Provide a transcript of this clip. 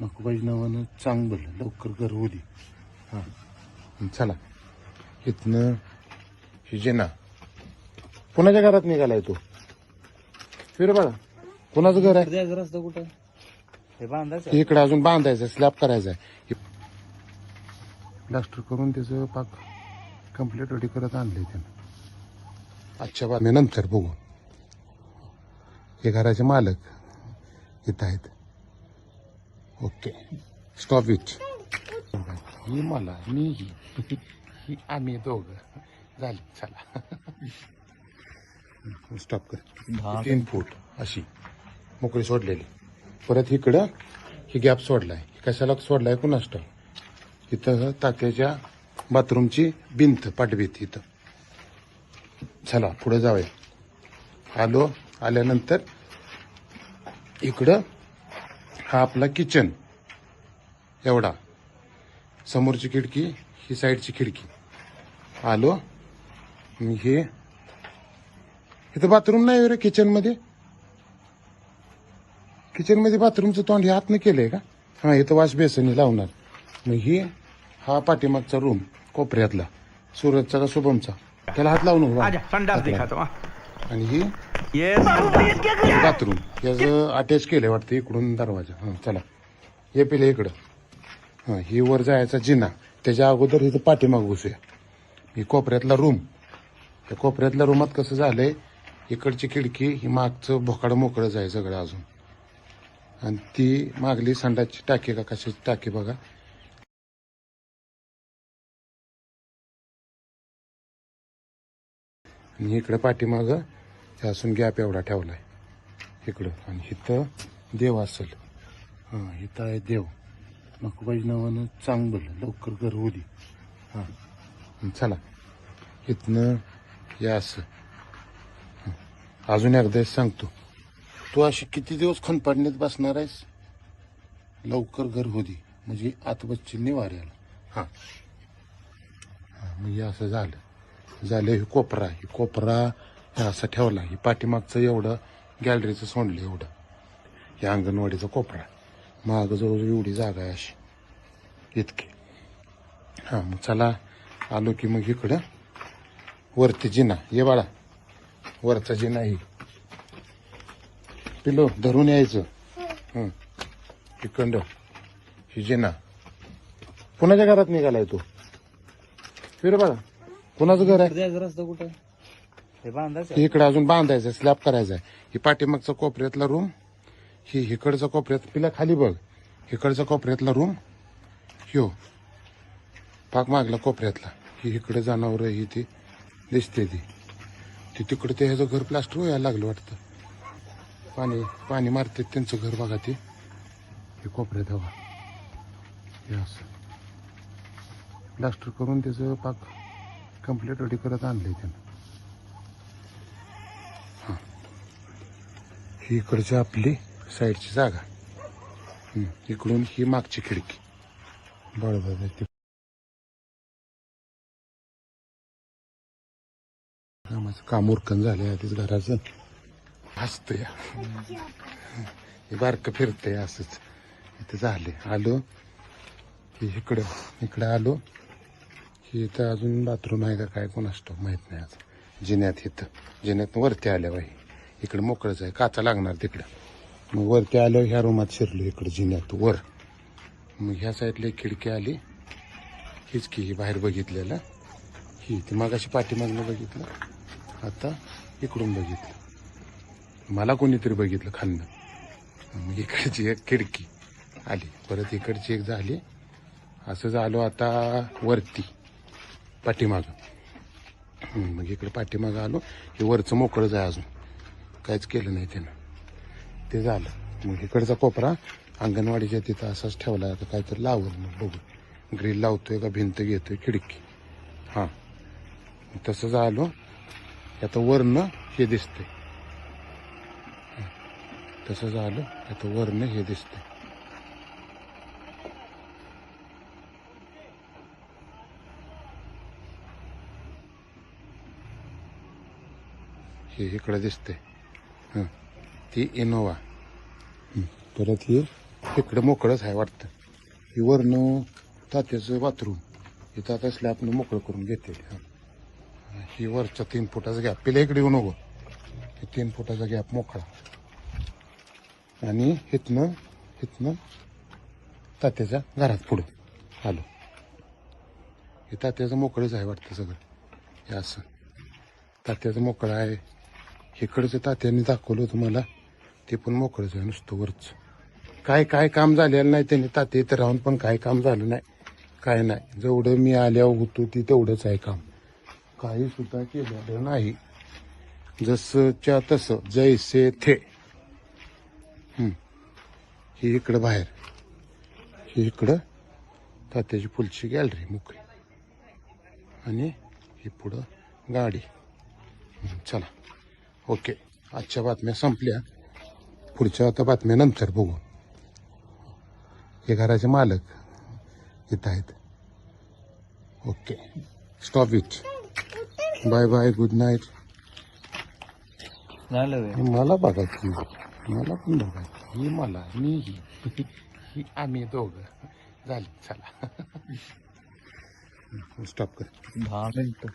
नकोबाई नावानं चांगलं लवकर घर दे. हां. चला. इथनं ही जेना. कोणाच्या घरात निघालाय तू? फिर बघा. कोणाचं घर आहे? रस्ता कुठं हे बांधायचं इकडे अजून बांधायचं स्लॅब करायचा आहे. प्लास्टर करून त्याचं पाक कंप्लीट रेडी करत आणलंय त्यानं. आजच्या बातम्यानंतर बघू. हे घराचे मालक इथं आहेत. ओके. स्टॉप इट ही मला मी ही. ही आम्ही दोघं. झाले चला. स्टॉप कर. तीन फूट अशी. मोकळी सोडलेली. परत इकडं ही गॅप सोडलाय. कशाला सोडलाय कुणास ठाऊक? इथं टाक्याच्या बाथरूमची भिंत पाठभीत इथं. चला पुढे जाऊया. आलो आल्यानंतर इकडं हा आपला किचन एवढा. समोरची खिडकी ही साईडची खिडकी. आलो. हे. इथं बाथरूम नाही रे किचनमध्ये. किचनमध्ये बाथरूमचं तोंड हे आतनं केलंय का? हा इथं वाश बेसनी लावणार. मग ही हा पाठीमागचा रूम कोपऱ्यातला. सूरजचा का शुभमचा? त्याला हात लावून आणि ही बाथरूम याचं अटॅच केलंय वाटतं इकडून दरवाजा. हा चला. हे पिले इकडं. हा ही वर जायचा जिना. त्याच्या अगोदर इथं पाठीमाग घुसूया. ही कोपऱ्यातला रूम त्या कोपऱ्यातल्या रूमात कसं झालंय इकडची खिडकी ही मागचं भोकाडं मोकळं आहे सगळं अजून. आणि ती मागली संडाची टाकी का? कशाची टाकी बघा. आणि इकडे पाठीमाग असून गॅप एवढा ठेवलाय. इकडं आणि इथं देव असेल. हां इथं आहे देव. नकोबाई नावानं चांगलं लवकर घर होऊ दे. हां. चला. इथनं या असं. अजून एकदा सांगतो. तू अशी किती दिवस खनपाडण्यात बसणार आहेस? लवकर घर होऊ दे. म्हणजे आत बच्ची निवाऱ्याला. हां. हां मग असं झालं. झालं हे कोपरा. हे कोपरा हे असा ठेवला हे पाठीमागचं एवढं गॅलरीचं सोंडलं एवढं. हे अंगणवाडीचा कोपरा. माग जवळ एवढी जागा आहे अशी. इतकी. हां मग चला आलो की मग इकडं. वरती जिना. ये बाळा. वरचा जिना ही. पिलो धरून यायचं. हं. इकडं. ही जिना. कुणाच्या घरात निघालाय तू? फिर बाळा. कुणाचं घर आहे? कुठं हे बांधायचं इकडे अजून बांधायचं स्लॅब करायचा आहे ही पाठीमागचा कोपऱ्यातला रूम ही हिकडचा कोपऱ्यात पिला खाली बघ. इकडचा कोपऱ्यातला रूम ह्यो पाक मागला कोपऱ्यातला. ही इकडे जनावर ही ती दिसते ती. ती तिकडे ते ह्याचं घर प्लास्टर व्हायला लागलं वाटतं. पाणी पाणी मारते त्यांचं घर बघा ते. हे कोपऱ्यात हवा. हे असं. प्लास्टर करून त्याचं पाक कंप्लीट रेडी करत आणलंय त्यानं. ही इकडची आपली साईडची जागा. इकडून ही मागची खिडकी. बरोबर ते कामाचं काम उरकन झालंय आधीच घराचं. हसतंय हे बारकं फिरतंय असंच. इथं झाले. आलो. की इकडं इकडं आलो. की इथं अजून बाथरूम आहे का काय कोण असतो माहीत नाही आज. जिन्यात इथं. जिन्यात वरती आल्या बाई इकडं मोकळंच आहे. काचा लागणार तिकडं. मग वरती आलो ह्या रूमात शिरलो इकडं जिन्यात वर. मग ह्या साईडला एक खिडकी आली. हीच की ही बाहेर बघितलेलं. ही ती मागाशी पाठीमागनं बघितलं. आता इकडून बघितलं. मला कोणीतरी बघितलं खालनं मग इकडची एक खिडकी आली. परत इकडची एक झाली. असं झालो आता वरती पाठीमागं. मग इकडे पाठीमागं आलो. हे वरचं मोकळंच आहे अजून. काहीच केलं नाही त्यानं. ते झालं. मग इकडचा कोपरा अंगणवाडीच्या तिथं असाच ठेवला. आता काहीतरी लावलं मग बघू. ग्रिल लावतोय का भिंत घेतोय खिडकी. हां. तसं झालो आता वर्ण हे दिसते तसं झालं आता वर्ण हे दिसते हे इकडं दिसते हं. ती इनोवा परत हे इकडं मोकळंच आहे वाटतं. ही वरनं तात्याचं बाथरूम. हे तात्या स्लॅबनं मोकळं करून घेते ही. वरच्या तीन फुटाचा गॅप पिल्या इकडे येऊ नको. हे तीन फुटाचा गॅप मोकळा. आणि इथनं इथनं तात्याच्या घरात पुढं. आलो. हे तात्याचं मोकळंच आहे वाटतं सगळं. हे असं. तात्याचं मोकळं आहे. इकडचं तात्याने दाखवलं तुम्हाला ते पण मोकळंच आहे नुसतं वरच. काय काय काम झालेलं नाही त्यांनी. तात्या इथं राहून पण काय काम झालं नाही. काय नाही. जेवढं मी आल्यावर होतो ती तेवढंच आहे काम. काही सुद्धा केलेलं नाही. जसंच्या तसं. जैसे थे. ही इकडं बाहेर. ही इकडं तात्याची फुलची गॅलरी मोकळी. आणि ही पुढं गाडी. चला. ओके. आजच्या बातम्या संपल्या. पुढच्या आता बातम्या नंतर बघू. हे घराचे मालक इथं आहेत. Okay. Stop it bye bye good night. मला बघा की मला पण बघा ही मला मी ही. ही आम्ही दोघं. झाली चला. स्टॉप कर. दहा मिनिटं.